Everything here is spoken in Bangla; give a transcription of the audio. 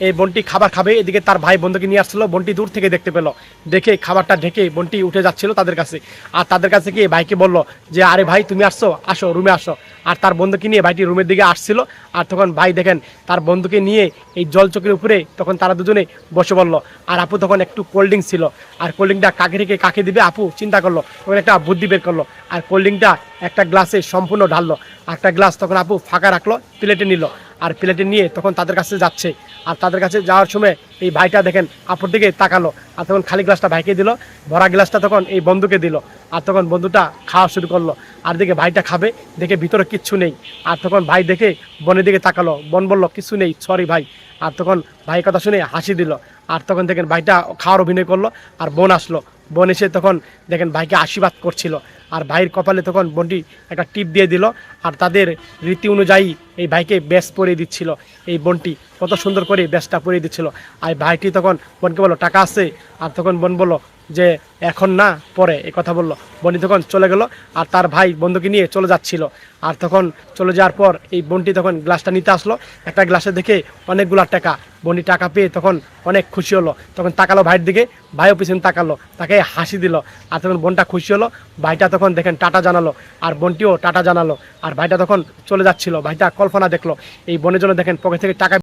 এই বন্টি খাবার খাবে। এদিকে তার ভাই বন্ধুকে নিয়ে আসছিল। বন্টি দূর থেকে দেখতে পেল। দেখে খাবারটা ঢেকে বন্টি উঠে যাচ্ছিল তাদের কাছে। আর তাদের কাছে গিয়ে ভাইকে বলল যে, আরে ভাই, তুমি আসছো? আসো, রুমে আসো। আর তার বন্ধুকে নিয়ে ভাইটি রুমের দিকে আসছিল। আর তখন ভাই দেখেন, তার বন্ধুকে নিয়ে এই জল চোখের উপরে তখন তারা দুজনে বসে বলল আর আপু তখন একটু কোল্ড ছিল। আর কোল্ড ড্রিঙ্কটা কাকে রেখে কাকে দিবে? আপু চিন্তা করল। তখন একটা বুদ্ধি বের করল। আর কোল্ড ড্রিঙ্কটা একটা গ্লাসে সম্পূর্ণ ঢাললো। একটা গ্লাস তখন আপু ফাঁকা রাখল প্লেটে নিল। আর প্লেটে নিয়ে তখন তাদের কাছে যাচ্ছে। আর তাদের কাছে যাওয়ার সময় এই ভাইটা দেখেন আপুর দিকে তাকালো। আর তখন খালি গ্লাসটা ভাইকে দিল, ভরা গ্লাসটা তখন এই বন্ধুকে দিল। আর তখন বন্ধুটা খাওয়া শুরু করল। আর দেখে ভাইটা খাবে, দেখে ভিতরে কিচ্ছু নেই। আর তখন ভাই দেখে বনের দিকে তাকালো। বন বলল কিছু নেই সরি ভাই। আর তখন ভাই কথা শুনে হাসি দিল। আর তখন দেখেন ভাইটা খাওয়ার অভিনয় করল। আর বোন আসলো। বোন এসে তখন দেখেন ভাইকে আশীর্বাদ করছিল। আর ভাইয়ের কপালে তখন বোনটি একটা টিপ দিয়ে দিল আর তাদের রীতি অনুযায়ী এই ভাইকে ব্যাস পরিয়ে দিচ্ছিল। এই বোনটি কত সুন্দর করে ব্যাসটা পরিয়ে দিচ্ছিল। আর ভাইটি তখন বোনকে বলো টাকা আছে। আর তখন বোন বলল যে এখন না, পরে এই কথা বলল। বনি তখন চলে গেল আর তার ভাই বন্ধুকে নিয়ে চলে যাচ্ছিল। আর তখন চলে যাওয়ার পর এই বোনটি তখন গ্লাসটা নিতে আসলো। একটা গ্লাসে দেখে অনেকগুলা টাকা। বনি টাকা পেয়ে তখন অনেক খুশি হলো। তখন তাকালো ভাইয়ের দিকে। ভাইও পিছনে তাকালো। তাকে হাসি দিল। আর তখন বোনটা খুশি হলো। ভাইটা তখন দেখেন টাটা জানালো। আর বোনটিও টাটা জানালো। আর ভাইটা তখন চলে যাচ্ছিল। ভাইটা কল্পনা দেখল। এই বোনের জন্য দেখেন পকেট থেকে টাকা